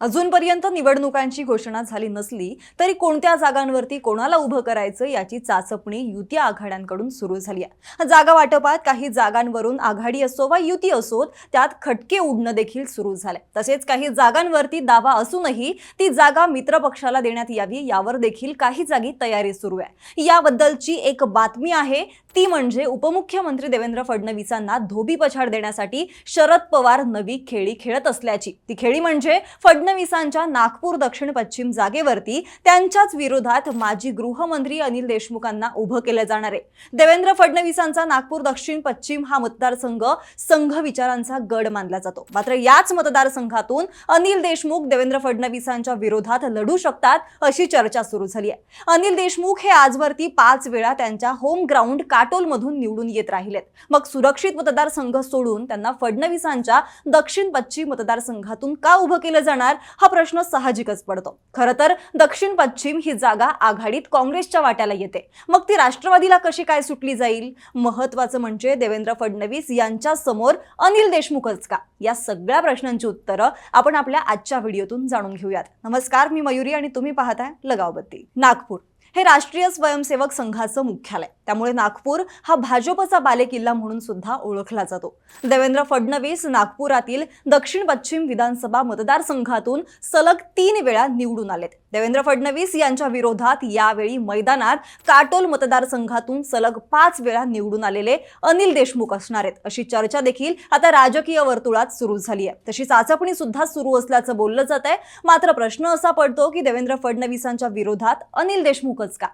अजूनपर्यंत निवडणुकांची घोषणा झाली नसली तरी कोणत्या जागांवरती कोणाला उभं करायचं याची चाचपणी युती आघाड्यांकडून सुरू झाली आहे. जागा वाटपात काही जागांवरून आघाडी असो वा युती असो त्यात खटके उडणं देखील सुरू झाले तसेच काही जागांवरती दावा असूनही ती जागा मित्रपक्षाला देण्यात यावी यावर देखील काही जागी तयारी सुरू आहे. याबद्दलची एक बातमी आहे ती म्हणजे उपमुख्यमंत्री देवेंद्र फडणवीसांना धोबी पछाड देण्यासाठी शरद पवार नवी खेळी खेळत असल्याची. ती खेळी म्हणजे फडणवीसांच्या नागपूर दक्षिण पश्चिम जागेवरती त्यांच्याच विरोधात माजी गृहमंत्री अनिल देशमुखांना उभं केलं जाणार आहे. देवेंद्र फडणवीसांचा नागपूर दक्षिण पश्चिम हा मतदारसंघ संघ विचारांचा गड मानला जातो. मात्र याच मतदारसंघातून अनिल देशमुख देवेंद्र फडणवीसांच्या विरोधात लढू शकतात अशी चर्चा सुरू झाली आहे. अनिल देशमुख हे आजवरती पाच वेळा त्यांच्या होम ग्राउंड काटोलमधून निवडून येत राहिलेत. मग सुरक्षित मतदारसंघ सोडून त्यांना फडणवीसांच्या दक्षिण पश्चिम मतदारसंघातून का उभं केलं जाणार? हा प्रश्न साहजिकच पडतो. खरं तर दक्षिण पश्चिम ही जागा आघाडीत काँग्रेसच्या वाट्याला येते. मग ती राष्ट्रवादीला कशी काय सुटली जाईल? महत्वाचं म्हणजे देवेंद्र फडणवीस यांच्या समोर अनिल देशमुखच का? या सगळ्या प्रश्नांची उत्तरं आपण आपल्या आजच्या व्हिडिओतून जाणून घेऊयात. नमस्कार मी मयुरी आणि तुम्ही पाहताय लगावबत्ती. नागपूर हे राष्ट्रीय स्वयंसेवक संघाचं मुख्यालय. त्यामुळे नागपूर हा भाजपचा बालेकिल्ला म्हणून सुद्धा ओळखला जातो. देवेंद्र फडणवीस नागपुरातील दक्षिण पश्चिम विधानसभा मतदारसंघातून सलग तीन वेळा निवडून आलेत. देवेंद्र फडणवीस यांच्या विरोधात यावेळी मैदानात काटोल मतदारसंघातून सलग पाच वेळा निवडून आलेले अनिल देशमुख असणार आहेत. अशी चर्चा देखील आता राजकीय वर्तुळात सुरू झाली आहे तशी चाचपणी सुद्धा सुरू असल्याचं बोललं जात आहे मात्र प्रश्न असा पडतो की देवेंद्र फडणवीसांच्या विरोधात अनिल देशमुखच का?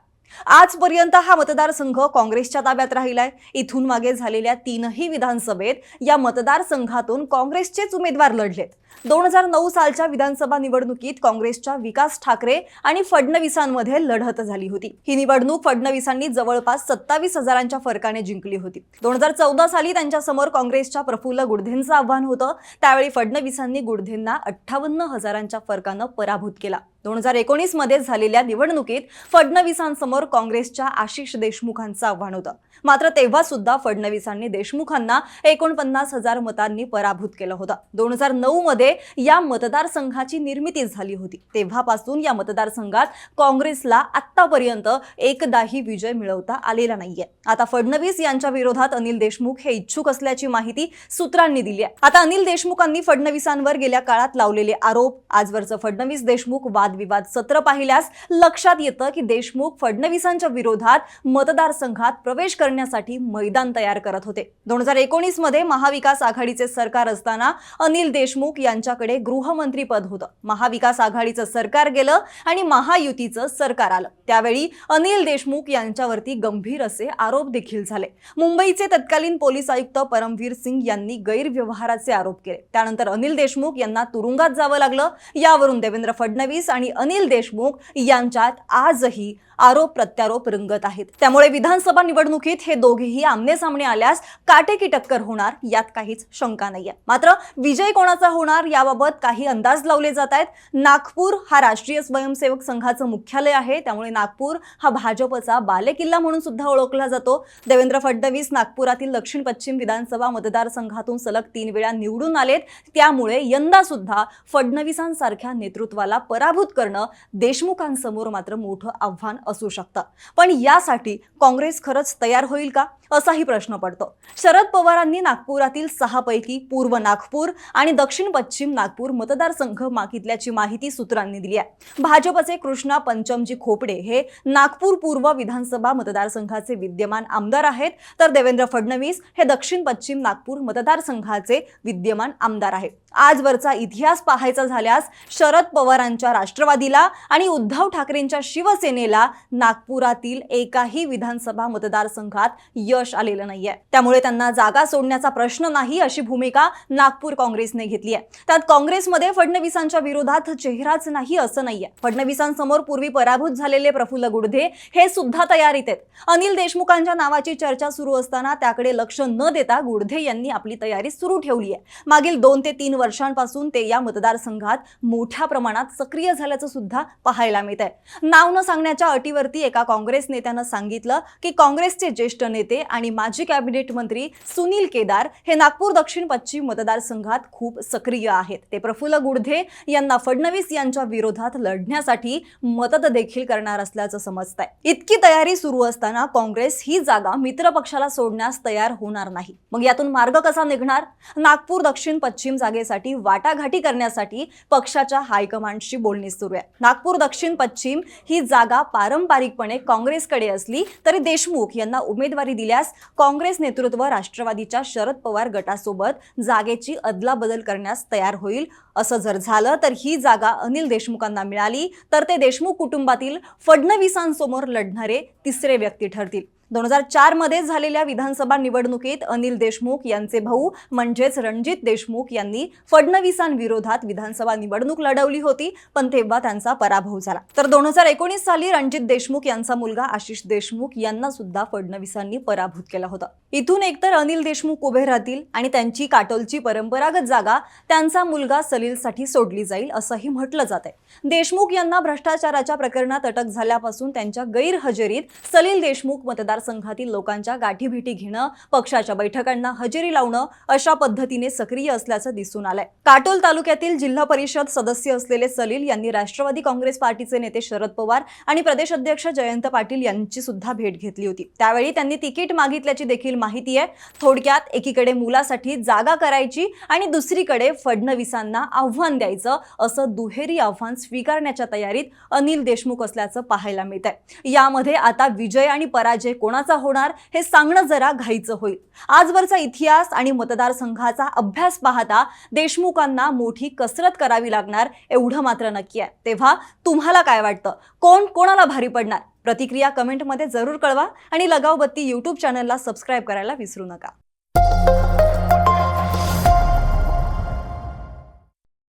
आजपर्यंत हा मतदारसंघ काँग्रेसच्या ताब्यात राहिलाय. इथून मागे झालेल्या तीनही विधानसभेत या मतदारसंघातून काँग्रेसचेच उमेदवार लढलेत. दोन हजार नऊ सालच्या विधानसभा निवडणुकीत काँग्रेसच्या विकास ठाकरे आणि फडणवीसांमध्ये लढत झाली होती. ही निवडणूक फडणवीसांनी जवळपास सत्तावीस हजारांच्या फरकाने जिंकली होती. दोन हजार चौदा साली त्यांच्यासमोर काँग्रेसच्या प्रफुल्ल गुडधेंचं आव्हान होतं. त्यावेळी फडणवीसांनी गुडधेंना अठ्ठावन्न हजारांच्या फरकानं पराभूत केला. दोन हजार एकोणीसमध्ये झालेल्या निवडणुकीत फडणवीसांसमोर काँग्रेसच्या आशिष देशमुखांचं आव्हान होतं. मात्र तेव्हा सुद्धा फडणवीसांनी देशमुखांना एकोणपन्नास हजार मतांनी पराभूत केलं होतं. दोन हजार नऊ मध्ये या मतदारसंघाची निर्मिती झाली होती. तेव्हापासून या मतदारसंघात काँग्रेसला आतापर्यंत एकदाही विजय मिळवता आलेला नाहीये. आता फडणवीस यांच्या विरोधात अनिल देशमुख हे इच्छुक असल्याची माहिती सूत्रांनी दिली आहे. आता अनिल देशमुखांनी फडणवीसांवर गेल्या काळात लावलेले आरोप. आजवरचं फडणवीस देशमुख वादविवाद सत्र पाहिल्यास लक्षात येतं की देशमुख फडणवीसांच्या विरोधात मतदारसंघात प्रवेश करण्यासाठी मैदान तयार करत होते. दोन हजार एकोणीसमध्ये महाविकास आघाडीचे सरकार असताना अनिल देशमुख या यांच्याकडे गृहमंत्रीपद होतं. महाविकास आघाडीचं सरकार गेलं आणि महायुतीचं सरकार आलं. त्यावेळी अनिल देशमुख यांच्यावरती गंभीर असे आरोप देखील झाले. मुंबईचे तत्कालीन पोलीस आयुक्त परमवीर सिंग यांनी गैरव्यवहाराचे आरोप केले. त्यानंतर अनिल देशमुख यांना तुरुंगात जावं लागलं. यावरून देवेंद्र फडणवीस आणि अनिल देशमुख यांच्यात आजही आरोप प्रत्यारोप रंगत आहेत. त्यामुळे विधानसभा निवडणुकीत हे दोघेही आमने सामने आल्यास काटेकी टक्कर होणार यात काहीच शंका नाहीये. मात्र विजय कोणाचा होणार याबाबत काही अंदाज लावले जात आहेत. नागपूर हा राष्ट्रीय स्वयंसेवक संघाचं मुख्यालय आहे. त्यामुळे नागपूर हा भाजपचा बालेकिल्ला म्हणून सुद्धा ओळखला जातो. देवेंद्र फडणवीस नागपुरातील दक्षिण पश्चिम विधानसभा मतदारसंघातून सलग तीन वेळा निवडून आलेत. त्यामुळे यंदा सुद्धा फडणवीसांसारख्या नेतृत्वाला पराभूत करणं देशमुखांसमोर मात्र मोठं आव्हान असू शकतं पण यासाठी काँग्रेस खरंच तयार होईल का? असाही प्रश्न पडतो. शरद पवारांनी नागपुरातील सहापैकी पूर्व नागपूर आणि दक्षिण पश्चिम नागपूर मतदारसंघ मागितल्याची माहिती सूत्रांनी दिली आहे. भाजपचे कृष्णा पंचमजी खोपडे हे नागपूर पूर्व विधानसभा मतदारसंघाचे विद्यमान आमदार आहेत. तर देवेंद्र फडणवीस हे दक्षिण पश्चिम नागपूर मतदारसंघाचे विद्यमान आमदार आहेत. आजवरचा इतिहास पाहायचा झाल्यास शरद पवारांच्या राष्ट्रवादीला आणि उद्धव ठाकरेंच्या शिवसेनेला नागपुरातील एकाही विधानसभा मतदारसंघात यश आलेलं नाहीये. त्यामुळे त्यांना जागा सोडण्याचा प्रश्न नाही अशी भूमिका नागपूर काँग्रेसने घेतली आहे त्यात काँग्रेसमध्ये फडणवीसांच्या विरोधात चेहराच नाही असं नाहीये. फडणवीसांसमोर पूर्वी पराभूत झालेले प्रफुल्ल गुडधे हे सुद्धा तयारीत आहेत. अनिल देशमुखांच्या नावाची चर्चा सुरू असताना त्याकडे लक्ष न देता गुडधे यांनी आपली तयारी सुरू ठेवली आहे मागील दोन ते तीन वर्षांपासून ते या मतदारसंघात मोठ्या प्रमाणात सक्रिय झाल्याचं सुद्धा पाहायला मिळत आहे नाव न सांगण्याच्या अटीवरती एका काँग्रेस नेत्यानं सांगितलं की काँग्रेसचे ज्येष्ठ नेते आणि माजी कॅबिनेट मंत्री सुनील केदार हे नागपूर दक्षिण पश्चिम मतदारसंघात खूप सक्रिय आहेत. ते प्रफुल्ल गुडधे यांना फडणवीस यांच्या विरोधात लढण्यासाठी मदत देखील करणार असल्याचं समजतंय. इतकी तयारी सुरू असताना काँग्रेस ही जागा मित्र पक्षाला सोडण्यास तयार होणार नाही. मग यातून मार्ग कसा निघणार? नागपूर दक्षिण पश्चिम जागेसाठी वाटाघाटी करण्यासाठी पक्षाच्या हायकमांडशी बोलणी सुरू आहे. नागपूर दक्षिण पश्चिम ही जागा पार पारंपरिकपणे काँग्रेसकडे असली तरी देशमुख यांना उमेदवारी दिल्यास काँग्रेस नेतृत्व राष्ट्रवादीच्या शरद पवार गटासोबत जागेची अदलाबदल करण्यास तयार होईल. असं जर झालं तर ही जागा अनिल देशमुखांना मिळाली. तर ते देशमुख कुटुंबातील फडणवीसांसमोर लढणारे तिसरे व्यक्ती ठरतील. दोन हजार चारमध्ये झालेल्या विधानसभा निवडणुकीत अनिल देशमुख यांचे भाऊ म्हणजेच रणजित देशमुख यांनी फडणवीसांविरोधात विधानसभा निवडणूक लढवली होती पण तेव्हा त्यांचा पराभव झाला. तर दोन हजार एकोणीस साली रणजित देशमुख यांचा मुलगा आशिष देशमुख यांना सुद्धा फडणवीसांनी पराभूत केला होता. इथून एकतर अनिल देशमुख उभे राहतील आणि त्यांची काटोलची परंपरागत जागा त्यांचा मुलगा सलीलसाठी सोडली जाईल असंही म्हटलं जात आहे देशमुख यांना भ्रष्टाचाराच्या प्रकरणात अटक झाल्यापासून त्यांच्या गैरहजेरीत सलील देशमुख मतदार मतदारसंघातील लोकांच्या गाठीभेटी घेणं पक्षाच्या बैठकांना हजेरी लावणं अशा पद्धतीने सक्रिय असल्याचं दिसून आलंय. काटोल तालुक्यातील जिल्हा परिषद सदस्य असलेले सलील यांनी राष्ट्रवादी काँग्रेस पार्टीचे नेते शरद पवार आणि प्रदेश अध्यक्ष जयंत पाटील यांची सुद्धा भेट घेतली होती. त्यावेळी त्यांनी तिकीट मागितल्याची देखील माहिती आहे. थोडक्यात एकीकडे मुलासाठी जागा करायची आणि दुसरीकडे फडणवीसांना आव्हान द्यायचं असं दुहेरी आव्हान स्वीकारण्याच्या तयारीत अनिल देशमुख असल्याचं पाहायला मिळत आहे यामध्ये आता विजय आणि पराजय कोणाचा होणार हे सांगणं जरा घाईचं होईल. आजवरचा इतिहास आणि मतदारसंघाचा अभ्यास पाहता देशमुखांना मोठी कसरत करावी लागणार एवढं मात्र नक्की आहे. तेव्हा तुम्हाला काय वाटतं? कोण कोणाला भारी पडणार? प्रतिक्रिया कमेंटमध्ये जरूर कळवा आणि लगावबत्ती यूट्यूब चॅनलला सबस्क्राईब करायला विसरू नका.